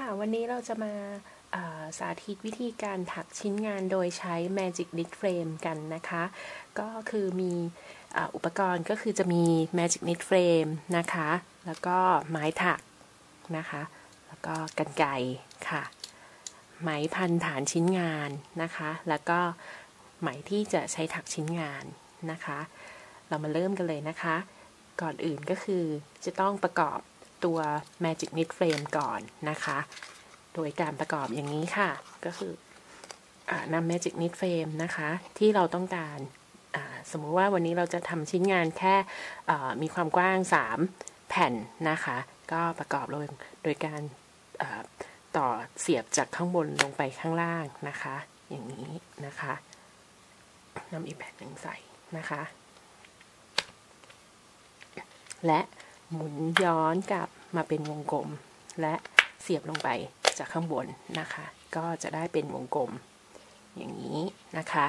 ค่ะ วันนี้เราจะมาาสาธิตวิธีการถักชิ้นงานโดยใช้ Magic Knit Frame กันนะคะ ก็คือมีอุปกรณ์ก็คือจะมี Magic Knit Frame นะคะ แล้วก็ไม้ถักนะคะ แล้วก็กันไกค่ะ ไหมพันฐานชิ้นงานนะคะ แล้วก็ไหมที่จะใช้ถักชิ้นงานนะคะ เรามาเริ่มกันเลยนะคะ ก่อนอื่นก็คือจะต้องประกอบ ตัว Magic Knit Frame ก่อนนะคะ โดยการประกอบอย่างนี้ค่ะ ก็คือนำ Magic Knit Frame นะคะ ที่เราต้องการสมมุติว่าวันนี้เราจะทำชิ้นงานแค่มีความกว้าง 3 แผ่นนะคะ ก็ประกอบโดยโดยการต่อเสียบจากข้างบนลงไปข้างล่างนะคะ อย่างนี้นะคะนำอีกแผ่นหนึ่งใส่นะคะ และ หมุนย้อนกลับมาเป็นวงกลม และเสียบลงไปจากข้างบนนะคะ ก็จะได้เป็นวงกลม อย่างนี้นะคะ